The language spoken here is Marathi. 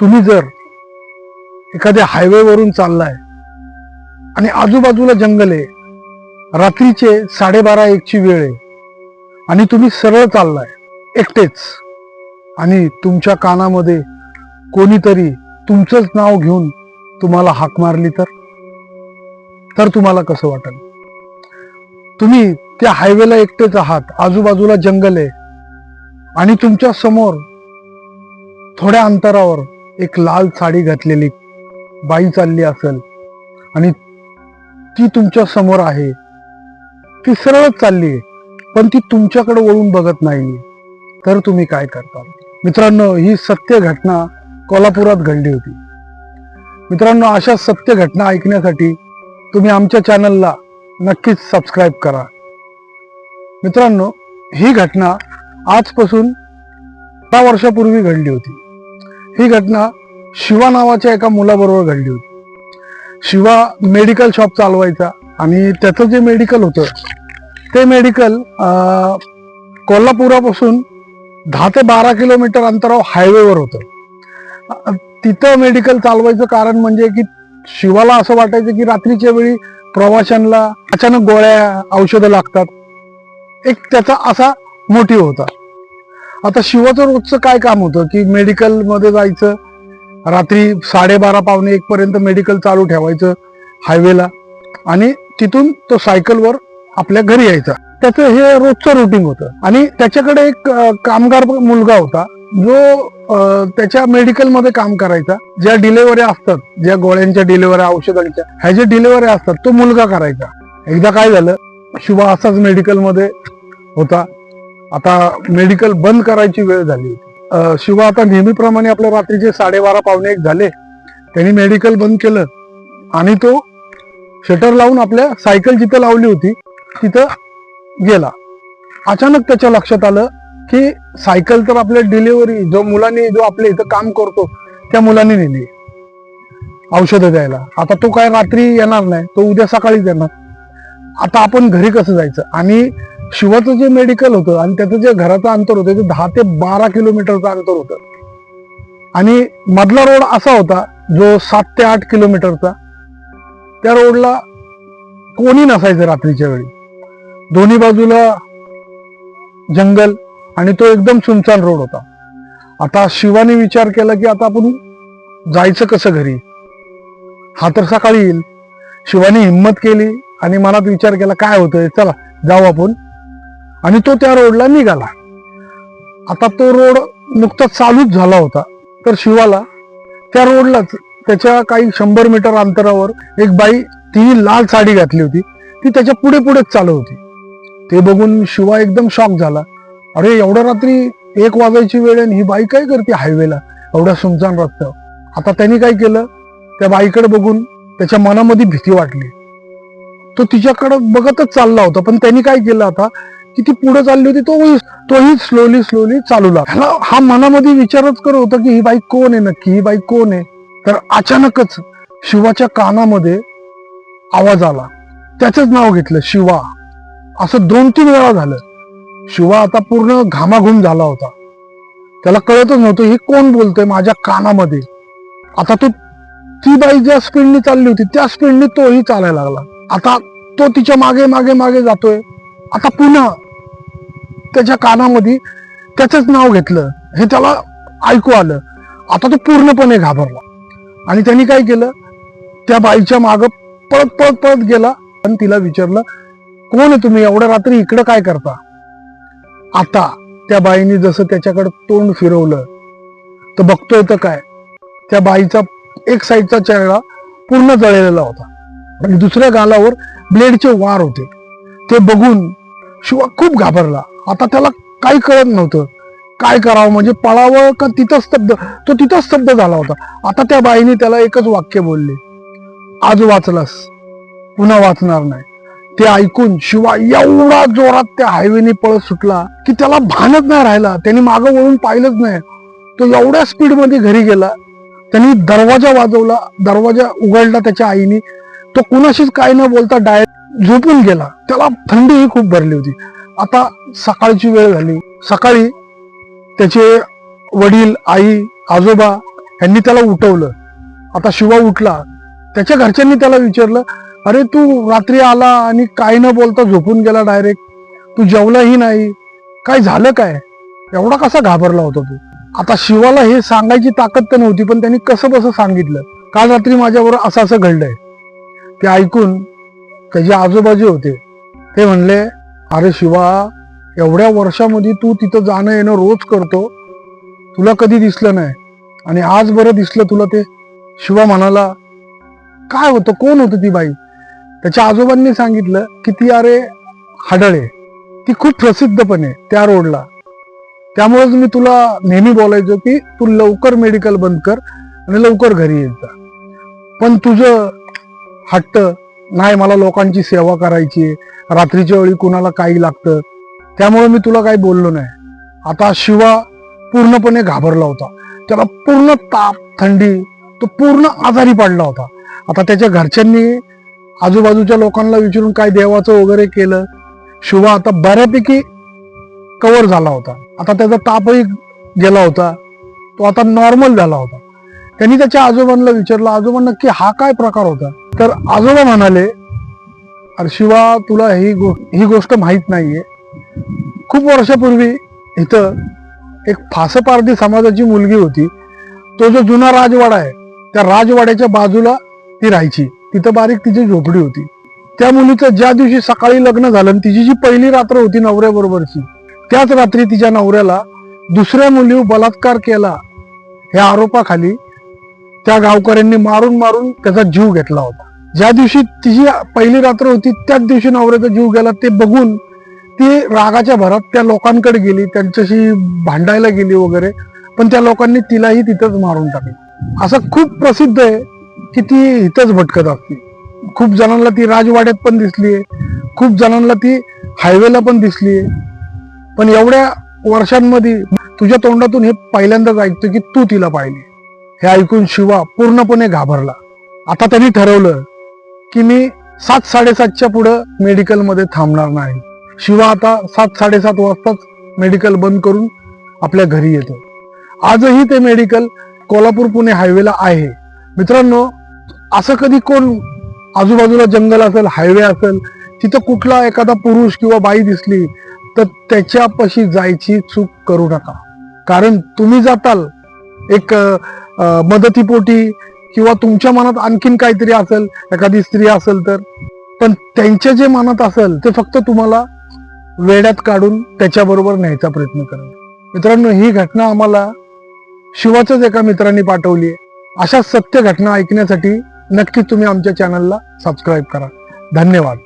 तुम्ही जर एखाद्या हायवेवरून चाललाय आणि आजूबाजूला जंगल आहे रात्रीचे साडेबारा एकची वेळ आहे आणि तुम्ही सरळ चाललाय एकटेच आणि तुमच्या कानामध्ये कोणीतरी तुमचंच नाव घेऊन तुम्हाला हाक मारली तर? तर तुम्हाला कसं वाटेल? तुम्ही त्या हायवेला एकटेच आहात आजूबाजूला जंगल आहे आणि तुमच्यासमोर थोड्या अंतरावर एक लाल साडी घातलेली. बाई चालली असेल आणि ती तुमच्यासमोर आहे. ती सरळच चालली आहे. पण ती तुमच्याकडे वळून बघत नाही. तर तुम्ही काय करता? मित्रांनो ही सत्य घटना कोल्हापुरात घडली होती. मित्रांनो अशा सत्य घटना ऐकण्यासाठी तुम्ही आमच्या चॅनलला नक्कीच सबस्क्राईब करा. मित्रांनो ही घटना आजपासून दहा वर्षापूर्वी घडली होती. ही घटना शिवा नावाच्या एका मुलाबरोबर घडली होती. शिवा मेडिकल शॉप चालवायचा आणि त्याचं जे मेडिकल होतं ते मेडिकल कोल्हापुरापासून दहा ते बारा किलोमीटर अंतरावर हायवेवर होतं. तिथं मेडिकल चालवायचं कारण म्हणजे की शिवाला असं वाटायचं की रात्रीच्या वेळी प्रवाशांना अचानक गोळ्या औषधं लागतात. एक त्याचा असा मोटिव्ह होता. आता शिवाचं रोजचं काय काम होतं? की मेडिकलमध्ये जायचं रात्री साडेबारा पावणे एक पर्यंत मेडिकल चालू ठेवायचं हायवेला आणि तिथून तो सायकलवर आपल्या घरी यायचा. त्याचं हे रोजचं रुटीन होतं. आणि त्याच्याकडे एक कामगार मुलगा होता. जो त्याच्या मेडिकलमध्ये काम करायचा. ज्या डिलेवरी असतात ज्या गोळ्यांच्या डिलेवरी औषधांच्या ह्या ज्या डिलेवरी असतात तो मुलगा करायचा. एकदा काय झालं शिवा असाच मेडिकलमध्ये होता. आता मेडिकल बंद करायची वेळ झाली होती. शिवा आता नेहमीप्रमाणे आपल्या रात्रीचे साडेबारा पावणे एक झाले. त्यांनी मेडिकल बंद केलं. आणि तो शटर लावून आपल्या सायकल जिथं लावली होती तिथं गेला. अचानक त्याच्या लक्षात आलं की सायकल तर आपल्या डिलिव्हरी जो मुलांनी जो आपल्या इथं काम करतो त्या मुलांनी नेली. औषधं द्यायला. आता तो काय रात्री येणार नाही तो उद्या सकाळीच येणार. आता आपण घरी कसं जायचं? आणि शिवाचं जे मेडिकल होतं आणि त्याचं जे घराचं अंतर होतं ते दहा ते बारा किलोमीटरचं अंतर होतं. आणि मधला रोड असा होता जो सात ते आठ किलोमीटरचा. त्या रोडला कोणी नसायचं रात्रीच्या वेळी. दोन्ही बाजूला जंगल आणि तो एकदम सुनसान रोड होता. आता शिवाने विचार केला की आता आपण जायचं कसं घरी? हा तर सकाळी येईल. शिवाने हिंमत केली आणि मनात विचार केला काय होतंय? चला जाऊ आपण. आणि तो त्या रोडला निघाला. आता तो रोड नुकताच चालूच झाला होता. तर शिवाला त्या रोडलाच त्याच्या काही शंभर मीटर अंतरावर एक बाई तिने लाल साडी घातली होती. ती त्याच्या पुढे पुढेच चालू होती. ते बघून शिवा एकदम शॉक झाला. अरे एवढ्या रात्री एक वाजायची वेळ आणि ही बाई काय करते हायवेला एवढ्या सुनसान रस्त्यावर आता त्यांनी काय केलं? त्या बाईकडे बघून त्याच्या मनामध्ये भीती वाटली. तो तिच्याकडं बघतच चालला होता. पण त्यांनी काय केलं आता? किती ती पुढे चालली होती तोही तोही स्लोली स्लोली चालू लागला. हा मनामध्ये विचारच करत होता की ही बाईक कोण आहे नक्की? ही बाईक कोण आहे? तर अचानकच शिवाच्या कानामध्ये आवाज आला. त्याचंच नाव घेतलं शिवा. असं दोन तीन वेळा झालं. शिवा आता पूर्ण घामाघूम झाला होता. त्याला कळतच नव्हतं हे कोण बोलतोय माझ्या कानामध्ये? आता तो ती बाई ज्या स्पीडनी चालली होती त्या स्पीडनी तोही चालायला लागला. आता तो तिच्यामागे मागे मागे जातोय. आता पुन्हा त्याच्या कानामध्ये त्याचंच नाव घेतलं. हे त्याला ऐकू आलं. आता तो पूर्णपणे घाबरला. आणि त्यांनी काय केलं? त्या बाईच्या माग पळत पळत पळत गेला. आणि तिला विचारलं कोण आहे तुम्ही? एवढ्या रात्री इकडं काय करता? आता. त्या बाईने जसं त्याच्याकडे तोंड फिरवलं तर बघतोय तर काय. त्या बाईचा एक साईडचा चेहरा पूर्ण जळलेला होता. आणि दुसऱ्या गालावर ब्लेडचे वार होते. ते बघून शिवा खूप घाबरला. आता त्याला काही कळत नव्हतं. काय करावं म्हणजे पळावं का तिथं स्तब्ध? तो तिथं स्तब्ध झाला होता. आता त्या बाईने त्याला एकच वाक्य बोलले. आज वाचलास. पुन्हा वाचणार नाही. ते ऐकून शिवा एवढा जोरात त्या हायवेने पळत सुटला की त्याला भानच नाही राहिला. त्यांनी मागं वळून पाहिलंच नाही. तो एवढ्या स्पीडमध्ये घरी गेला. त्यांनी दरवाजा वाजवला. दरवाजा उघडला त्याच्या आईने. तो कुणाशीच काय न बोलता डायरेक्ट झोपून गेला. त्याला थंडीही खूप भरली होती. आता सकाळची वेळ झाली. सकाळी त्याचे वडील आई आजोबा यांनी त्याला उठवलं. आता शिवा उठला. त्याच्या घरच्यांनी त्याला विचारलं अरे तू रात्री आला आणि काही न बोलता झोपून गेला डायरेक्ट तू जेवलाही नाही. काय झालं काय? एवढा कसा घाबरला होता तू? आता शिवाला हे सांगायची ताकद तर नव्हती पण त्यांनी कसं बसं सांगितलं काल रात्री माझ्याबरोबर असं असं घडलंय. ते ऐकून त्याचे आजूबाजू होते ते म्हणले अरे शिवा एवढ्या वर्षामध्ये तू तिथं जाणं येणं रोज करतो. तुला कधी दिसलं नाही. आणि आज बरं दिसलं तुला ते शिवा म्हणाला काय होतं? कोण होतं ती बाई? त्याच्या आजोबांनी सांगितलं की ती अरे हाडळे. ती खूप प्रसिद्ध पण आहे त्या रोडला. त्यामुळेच मी तुला नेहमी बोलायचो की तू लवकर मेडिकल बंद कर आणि लवकर घरी येत जा. पण तुझं हट्ट नाही मला लोकांची सेवा करायची आहे. रात्रीच्या वेळी कुणाला काही लागतं. त्यामुळे मी तुला काही बोललो नाही. आता शिवा पूर्णपणे घाबरला होता. त्याला पूर्ण ताप थंडी तो पूर्ण आजारी पडला होता. आता त्याच्या घरच्यांनी आजूबाजूच्या लोकांना विचारून काय देवाचं वगैरे केलं. शिवा आता बऱ्यापैकी कव्हर झाला होता. आता त्याचा तापही गेला होता. तो आता नॉर्मल झाला होता. त्यांनी त्याच्या आजोबांना विचारलं आजोबा नक्की हा काय प्रकार होता? तर आजोबा म्हणाले अरे शिवा तुला ही गो ही गोष्ट माहीत नाहीये. खूप वर्षापूर्वी इथं एक फासपारधी समाजाची मुलगी होती. तो जो जुना राजवाडा आहे त्या राजवाड्याच्या बाजूला ती राहायची. तिथं बारीक तिची झोपडी होती. त्या मुलीचं ज्या दिवशी सकाळी लग्न झालं आणि तिची जी पहिली रात्र होती नवऱ्याबरोबरची त्याच रात्री तिच्या नवऱ्याला दुसऱ्या मुलीवर बलात्कार केला ह्या आरोपाखाली त्या गावकऱ्यांनी मारून मारून त्याचा जीव घेतला होता. ज्या दिवशी तिची पहिली रात्र होती त्याच दिवशी नवऱ्याचा जीव गेला. ते बघून ती रागाच्या भरात त्या लोकांकडे गेली त्यांच्याशी भांडायला गेली वगैरे. पण त्या लोकांनी तिलाही तिथंच मारून टाकली. असं खूप प्रसिद्ध आहे की ती इथंच भटकत असते. खूप जणांना ती राजवाड्यात पण दिसलीये खूप जणांना ती हायवेला पण दिसलीये पण एवढ्या वर्षांमध्ये तुझ्या तोंडातून हे पहिल्यांदाच ऐकतो की तू तिला पाहिली. हे ऐकून शिवा पूर्णपणे घाबरला. आता त्यांनी ठरवलं की मी सात साडेसातच्या पुढं मेडिकलमध्ये थांबणार नाही. शिवा आता सात साडेसात वाजताच मेडिकल बंद करून आपल्या घरी येतो. आजही ते मेडिकल कोल्हापूर पुणे हायवेला आहे. मित्रांनो असं कधी कोण आजूबाजूला जंगल असेल हायवे असेल तिथं कुठला एखादा पुरुष किंवा बाई दिसली तर त्याच्यापाशी जायची चूक करू नका. कारण तुम्ही जाताल एक मदतीपोटी किंवा तुमच्या मनात आणखीन काहीतरी असेल एखादी स्त्री असेल तर. पण त्यांच्या जे मनात असेल ते फक्त तुम्हाला वेड्यात काढून त्याच्याबरोबर न्यायचा प्रयत्न करेल मित्रांनो ही घटना आम्हाला शिवाच्याच एका मित्रांनी पाठवली आहे अशा सत्य घटना ऐकण्यासाठी नक्की तुम्ही आमच्या चॅनलला सबस्क्राईब करा. धन्यवाद.